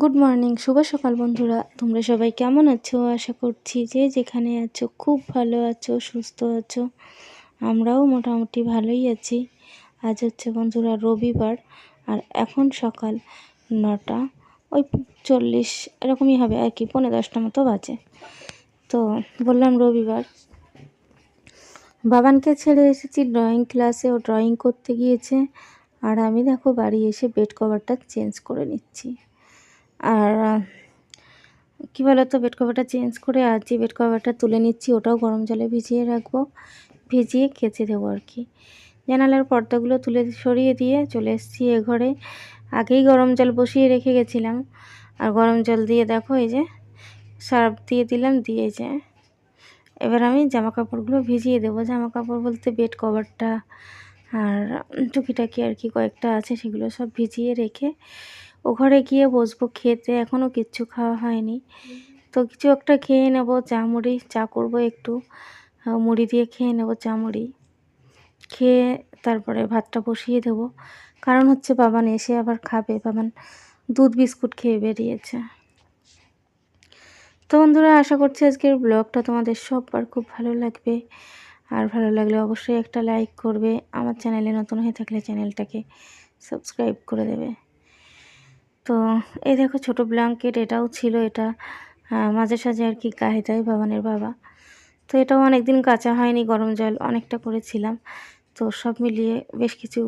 Good morning শুভ সকাল বন্ধুরা। তোমরা সবাই কেমন আছো? আশা করছি যে যেখানে আছো, খুব ভালো আছো, সুস্থ আছো। আমরাও মোটামুটি ভালোই আছি। আজ হচ্ছে বন্ধুরা রবিবার, আর এখন সকাল নটা, ওই চল্লিশ, এরকমই হবে আর কি পনেরো দশটা মতো বাজে। তো বললাম রবিবার। বাবানকে ছেড়ে এসেছি ড্রয়িং ক্লাসে ও ড্রয়িং করতে গিয়েছে। আর আমি দেখো বাড়ি এসে বেড কভারটা চেঞ্জ করে নিচ্ছি। আর কী বলতো, বেড কভারটা চেঞ্জ করে আর যে বেড কভারটা তুলে নিচ্ছি ওটাও গরম জলে ভিজিয়ে রাখব। ভিজিয়ে কেচে দেবো আর কি। জানালার পর্দাগুলো তুলে সরিয়ে দিয়ে চলে এসেছি এ ঘরে। আগেই গরম জল বসিয়ে রেখে গেছিলাম। আর গরম জল দিয়ে দেখো এই যে, সার্ফ দিয়ে দিলাম, দিয়ে যে এবার আমি জামা কাপড়গুলো ভিজিয়ে দেবো। জামা কাপড় বলতে বেড কভারটা আর টুকিটাকি আর কি কয়েকটা আছে, সেগুলো সব ভিজিয়ে রেখে ও ঘরে গিয়ে বসবো, খেতে এখনও কিচ্ছু খাওয়া হয়নি। তো কিছু একটা খেয়ে নেব, চা মুড়ি, চা করব একটু। মুড়ি দিয়ে খেয়ে নেব চা মুড়ি। খেয়ে তারপরে ভাতটা বসিয়ে দেবো। কারণ হচ্ছে বাবান এসে আবার খাবে, বাবান দুধ বিস্কুট খেয়ে বেরিয়েছে। তো বন্ধুরা, আশা করছি আজকের ব্লগটা তোমাদের সববার খুব ভালো লাগবে। আর ভালো লাগলে অবশ্যই একটা লাইক করবে। আমার চ্যানেলে নতুন হয়ে থাকলে চ্যানেলটাকে সাবস্ক্রাইব করে দেবে। তো এই দেখো ছোট ব্ল্যাঙ্কেট এটাও ছিল এটা। মাঝে সাঝে আর কি গায়ে দেয় বাবানের বাবা। তো এটাও অনেক দিন কাঁচা হয়নি, গরম জল অনেকটা করেছিলাম। তো সব মিলিয়ে বেশ কিছু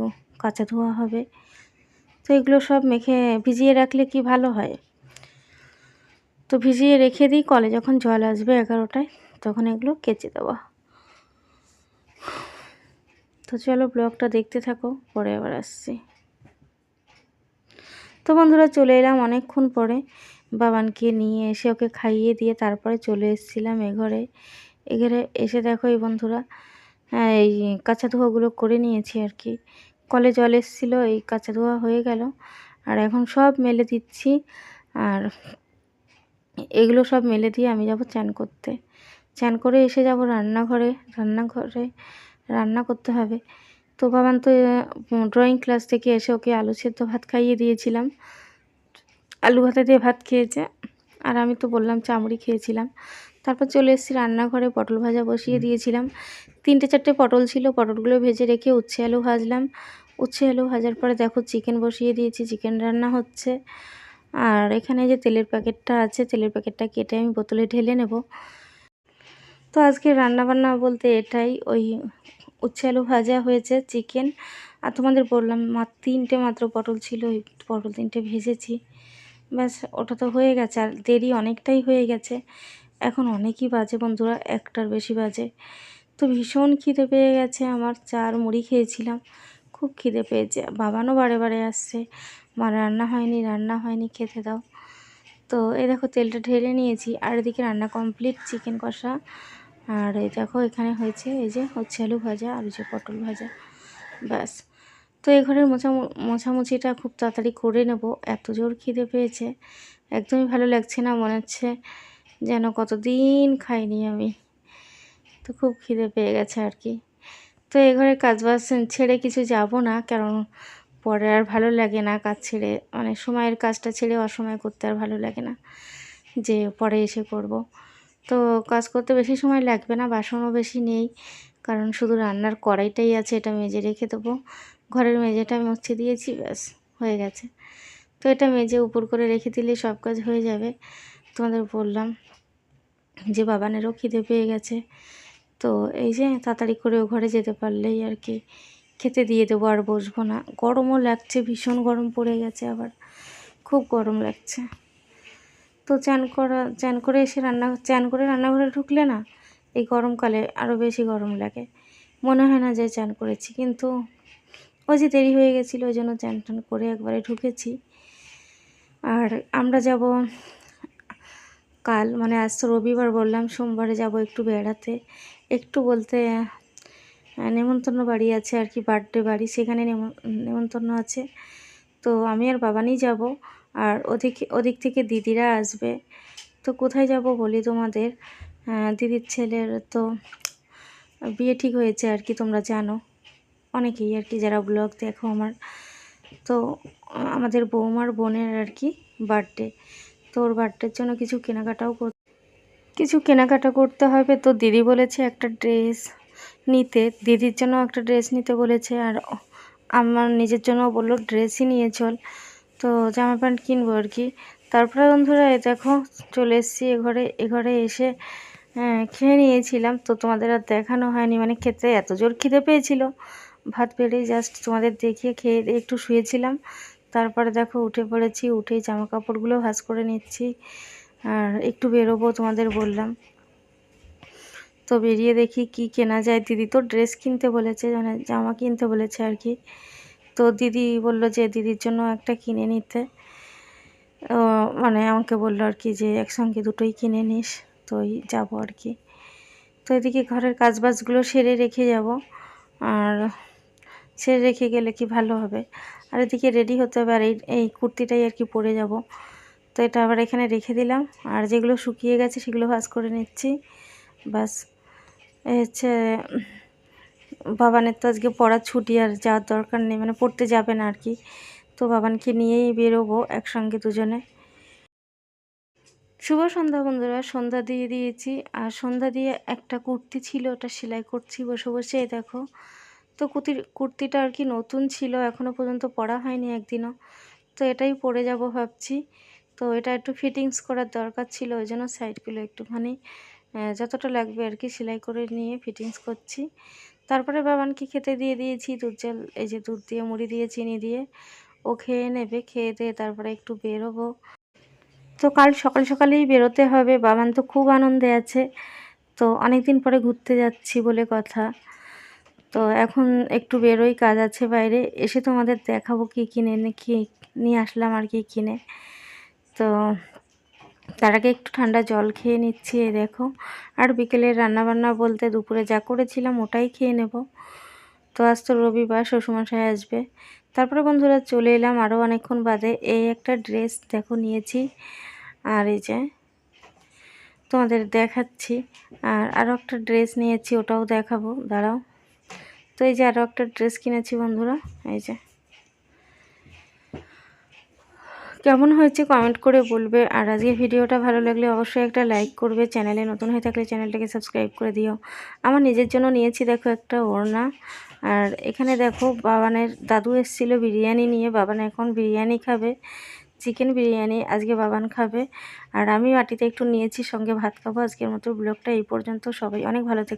কাঁচা ধোয়া হবে। তো এগুলো সব মেখে ভিজিয়ে রাখলে কি ভালো হয়? তো ভিজিয়ে রেখে দিই, কলে যখন জল আসবে এগারোটায়, তখন এগুলো কেচে দেওয়া তো চলো ব্লগটা দেখতে থাকো, পরে আবার আসছি। তো বন্ধুরা চলে এলাম অনেকক্ষণ পরে বাবানকে নিয়ে এসে ওকে খাইয়ে দিয়ে তারপরে চলে এসেছিলাম এ ঘরে। এ ঘরে এসে দেখো এই বন্ধুরা হ্যাঁ এই কাঁচা ধোয়াগুলো করে নিয়েছি আর কি। কলে জল এসেছিল, এই কাঁচা ধোয়া হয়ে গেল। আর এখন সব মেলে দিচ্ছি। আর এগুলো সব মেলে দিয়ে আমি যাব চান করতে। চান করে এসে যাব রান্নাঘরে। রান্নাঘরে রান্না করতে হবে। তো বাবান তো ড্রয়িং ক্লাস থেকে এসে ওকে আলু সেদ্ধ ভাত খাইয়ে দিয়েছিলাম। আলু ভাতে দিয়ে ভাত খেয়েছে। আর আমি তো বললাম চামড়ি খেয়েছিলাম। তারপর চলে এসেছি রান্নাঘরে পটল ভাজা বসিয়ে দিয়েছিলাম। তিনটে চারটে পটল ছিল পটলগুলো ভেজে রেখে উচ্ছে আলু ভাজলাম। উচ্ছে আলু ভাজার পরে দেখো চিকেন বসিয়ে দিয়েছি চিকেন রান্না হচ্ছে। আর এখানে যে তেলের প্যাকেটটা আছে তেলের প্যাকেটটা কেটে আমি বোতলে ঢেলে নেব। তো আজকে রান্নাবান্না বলতে এটাই ওই উচ্ছে আলু ভাজা হয়েছে চিকেন আর তোমাদের বললাম মা, তিনটে মাত্র পটল ছিল, ওই পটল তিনটে ভেজেছি। ব্যাস, ওটা তো হয়ে গেছে, আর দেরি অনেকটাই হয়ে গেছে। এখন অনেকই বাজে বন্ধুরা, একটার বেশি বাজে। তো ভীষণ খিদে পেয়ে গেছে আমার, চার মুড়ি খেয়েছিলাম, খুব খিদে পেয়েছে। বাবানও বারে বারে আসছে, মা, রান্না হয়নি রান্না হয়নি, খেতে দাও। তো এই দেখো, তেলটা ঢেলে নিয়েছি, আর এদিকে রান্না কমপ্লিট চিকেন কষা। আর এই দেখো, এখানে হয়েছে এই যে হচ্ছে আলু ভাজা আর যে পটল ভাজা। ব্যাস। তো এই ঘরের মোছা, মোছামুছিটা খুব তাড়াতাড়ি করে নেব। এত জোর খিদে পেয়েছে। একদমই ভালো লাগছে না, মনে হচ্ছে যেন কতদিন খাইনি আমি। তো খুব খিদে পেয়ে গেছে আর কি। তো এ ঘরে কাজবাজ ছেড়ে কিছু যাব না, কারণ পরে আর ভালো লাগে না কাজ ছেড়ে। মানে সময়ের কাজটা ছেড়ে অসময় করতে আর ভালো লাগে না। যে পরে এসে করব। তো কাজ করতে বেশি সময় লাগবে না, বাসনও বেশি নেই, কারণ শুধু রান্নার কড়াইটাই আছে, এটা মেজে রেখে দেবো। ঘরের মেজেটা মুছে দিয়েছি, ব্যাস, হয়ে গেছে। তো এটা মেজে উপর করে রেখে দিলে সব কাজ হয়ে যাবে। তোমাদের বললাম যে বাবানেরও খিদে পেয়ে গেছে, তো এই যে তাড়াতাড়ি করে ও ঘরে যেতে পারলেই আর কি খেতে দিয়ে দেবো আর বসবো না। গরমও লাগছে, ভীষণ গরম পড়ে গেছে আবার, খুব গরম লাগছে। তো চান করা, চান করে এসে রান্না, চান করে রান্নাঘরে ঢুকলে না, এই গরমকালে আরও বেশি গরম লাগে। মনে হয় না যে চান করেছি, কিন্তু ওই যে দেরি হয়ে গেছিল, ওই জন্য চান টান করে একবারে ঢুকেছি। আর আমরা যাব কাল মানে আজ তো রবিবার বললাম, সোমবারে যাব একটু বেড়াতে। একটু বলতে নেমন্তন্ন বাড়ি আছে আর কি, বার্থডে বাড়ি, সেখানে নেমন্তন্ন আছে। তো আমি আর বাবানই যাব। আর ওদিক ওদিক থেকে দিদিরা আসবে। তো কোথায় যাব বলি তোমাদের? দিদির ছেলের তো বিয়ে ঠিক হয়েছে আর কি, তোমরা জানো। অনেকেই আর কি, যারা ব্লগ দেখো আমার। তো আমাদের বৌমার বোনের আর কি বার্থডে তো ওর বার্থডের জন্য কিছু কেনাকাটাও কর, কিছু কেনাকাটা করতে হবে। তো দিদি বলেছে একটা ড্রেস নিতে। দিদির জন্য একটা ড্রেস নিতে বলেছে। আর আমার নিজের জন্য বলল ড্রেসই নিয়ে চল। তো জামা প্যান্ট কিনবো আর কি। তারপরে বন্ধুরা এই দেখো চলে এসেছি এ ঘরে এ ঘরে এসে হ্যাঁ, খেয়ে নিয়েছিলাম। তো তোমাদের আর দেখানো হয়নি মানে খেতে এত জোর খিদে পেয়েছিল। ভাত বেড়েই জাস্ট তোমাদের দেখিয়ে খেয়ে একটু শুয়েছিলাম। তারপরে দেখো উঠে পড়েছি উঠেই জামা কাপড়গুলো ভাঁজ করে নিচ্ছি। আর একটু বেরোবো তোমাদের বললাম। তো বেরিয়ে দেখি কি কেনা যায়। দিদি তো ড্রেস কিনতে বলেছে মানে জামা কিনতে বলেছে আর কি। তো দিদি বলল যে দিদির জন্য একটা কিনে নিতে। মানে আমাকে বলল আর কি যে একসঙ্গে দুটোই কিনে নিস, তোই যাব আর কি। তো এদিকে ঘরের কাজবাজগুলো সেরে রেখে যাব, আর সেরে রেখে গেলে কি ভালো হবে? আর এদিকে রেডি হতে হবে, আর এই এই কুর্তিটাই আর কি পরে যাব। তো এটা আবার এখানে রেখে দিলাম, আর যেগুলো শুকিয়ে গেছে সেগুলো ভাজ করে নিচ্ছি। বাস হচ্ছে বাবানের তো আজকে পড়ার ছুটি আর যাওয়ার দরকার নেই মানে পড়তে যাবে না আর কি। তো বাবানকে নিয়েই বেরোবো একসঙ্গে দুজনে। শুভ সন্ধ্যা বন্ধুরা, সন্ধ্যা দিয়ে দিয়েছি। আর সন্ধ্যা দিয়ে একটা কুর্তি ছিল, ওটা সেলাই করছি, বসে বসে দেখো। তো কুর্তির কুর্তিটা আর কি নতুন ছিল এখনও পর্যন্ত পরা হয়নি একদিনও। তো এটাই পরে যাব ভাবছি। তো এটা একটু ফিটিংস করার দরকার ছিল, ওই জন্য সাইডগুলো একটুখানি যতটা লাগবে আর কি সেলাই করে নিয়ে ফিটিংস করছি। তারপরে বাবানকে খেতে দিয়ে দিয়েছি, দুধ জল, এই যে দুধ দিয়ে, মুড়ি দিয়ে, চিনি দিয়ে। ও খেয়ে নেবে, খেয়ে দিয়ে তারপরে একটু বেরোবো। তো কাল সকাল সকালেই বেরোতে হবে, বাবান তো খুব আনন্দে আছে। তো অনেক দিন পরে ঘুরতে যাচ্ছি বলে কথা। তো এখন একটু বেরোই, কাজ আছে বাইরে। এসে তোমাদের দেখাবো কী কিনে, কি নিয়ে আসলাম আর কি কিনে। তো তার আগে একটু ঠান্ডা জল খেয়ে নিচ্ছি এই দেখো। আর বিকেলের রান্নাবান্না বলতে দুপুরে যা করেছিলাম ওটাই খেয়ে নেব। তো আজ তো রবিবার, শ্বশুরমশাই আসবে। তারপরে বন্ধুরা চলে এলাম আরও অনেকক্ষণ বাদে। এই একটা ড্রেস দেখো নিয়েছি, আর এই যে তোমাদের দেখাচ্ছি। আর আরও একটা ড্রেস নিয়েছি, ওটাও দেখাবো, দাঁড়াও। তো এই যে আরও একটা ড্রেস কিনেছি বন্ধুরা, এই যে। কেমন হয়েছে কমেন্ট করে বলবে। আর আজকে ভিডিওটা ভালো লাগলে অবশ্যই একটা লাইক করবে। চ্যানেলে নতুন হয়ে থাকলে চ্যানেলটাকে সাবস্ক্রাইব করে দিও। আমার নিজের জন্য নিয়েছি দেখো একটা ওড়না। আর এখানে দেখো বাবানের দাদু এসেছিল বিরিয়ানি নিয়ে। বাবান এখন বিরিয়ানি খাবে চিকেন বিরিয়ানি আজকে বাবান খাবে। আর আমি বাটিতে একটু নিয়েছি, সঙ্গে ভাত খাব। আজকের মতো ব্লগটা এই পর্যন্ত। সবাই অনেক ভালো থেকো।